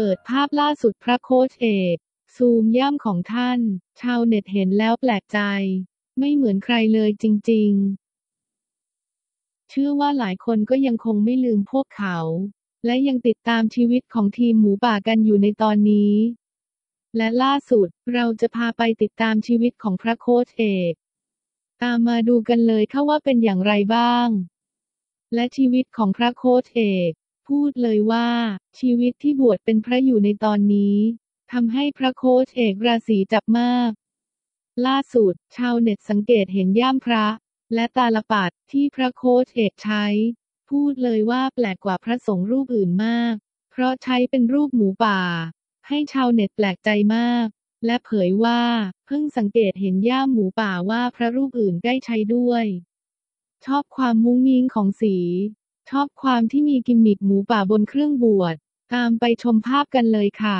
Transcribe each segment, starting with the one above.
เปิดภาพล่าสุดพระโค้ชเอกซูมย่ำของท่าน ชาวเน็ตเห็นแล้วแปลกใจ ไม่เหมือนใครเลยจริง ๆ เชื่อว่าหลายคนก็ยังคงไม่ลืมพวกเขา และยังติดตามชีวิตของทีมหมูป่ากันอยู่ในตอนนี้ และล่าสุดเราจะพาไปติดตามชีวิตของพระโค้ชเอกตามมาดูกันเลยค่ะว่าเป็นอย่างไรบ้าง และชีวิตของพระโค้ชเอก พูดเลยว่า ชีวิตที่บวชเป็นพระอยู่ในตอนนี้ทำให้พระโค้ชเอกราศีจับมาก ล่าสุด ชาวเน็ตสังเกตเห็นย่ามพระ และตาลปัดที่พระโค้ชเอกใช้ พูดเลยว่าแปลกกว่าพระสงฆ์รูปอื่นมาก เพราะใช้เป็นรูปหมูป่า ให้ชาวเน็ตแปลกใจมาก และเผยว่า เพิ่งสังเกตเห็นย่ามหมูป่าว่าพระรูปอื่นใกล้ใช้ด้วย ชอบความมุ้งมิ้งของสี ชอบความที่มีกิมมิคหมูป่าบนเครื่องบวช ตามไปชมภาพกันเลยค่ะ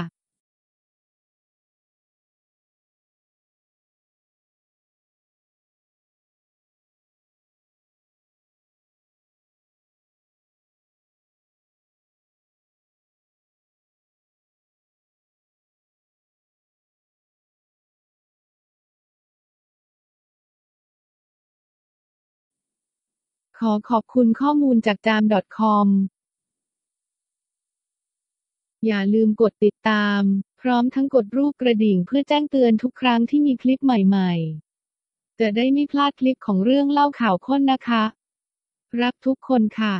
ขอขอบคุณข้อมูลจากจาม .com อย่าลืมกดติดตาม พร้อมทั้งกดรูปกระดิ่งเพื่อแจ้งเตือนทุกครั้งที่มีคลิปใหม่ๆ จะได้ไม่พลาดคลิปของเรื่องเล่าข่าวค้นนะคะ รักทุกคนค่ะ